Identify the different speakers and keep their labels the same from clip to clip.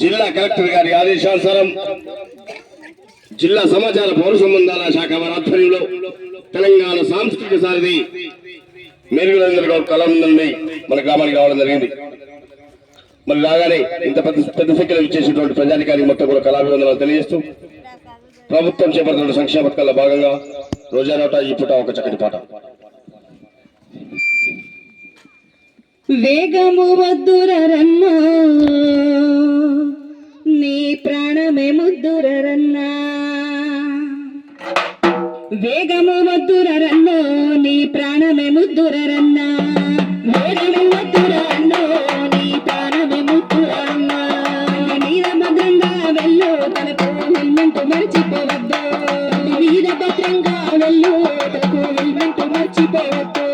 Speaker 1: జిల్లా కలెక్టర్ గారి ఆదేశానుసారం జిల్లా సమాచార పౌర సంబంధాల శాఖ వారి ఆధ్వర్యంలో తెలంగాణ సాంస్కృతిక సారిధి మెరుగులందరూ కలం నుండి మన గ్రామానికి రావడం జరిగింది. మరి రాగానే ఇంత పెద్ద పెద్ద సంఖ్యలో ఇచ్చేసినటువంటి ప్రజాధికారి మొత్తం కూడా కళాభివందనాలు తెలియజేస్తూ ప్రభుత్వం చేపడుతున్న సంక్షేమ పథకాల్లో భాగంగా రోజానోట ఈ పూట ఒక చక్కటి పాట.
Speaker 2: వేగము వద్దురన్నో వేగము వద్దురన్నో నీ ప్రాణమే ముద్దురన్నా వేగము వద్దురన్నో నీ ప్రాణమే ముద్దురన్నా నీరభద్రంగా వెళ్ళు తనకు హెల్మెంట్ మర్చిపోవద్దు. నీరభద్రంగా వెళ్ళు తనకు హెల్మెంట్ మర్చిపోవద్దు.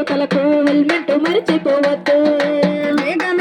Speaker 2: కోతలకు హెల్మెట్ మరిచిపోవద్దు. మేఘన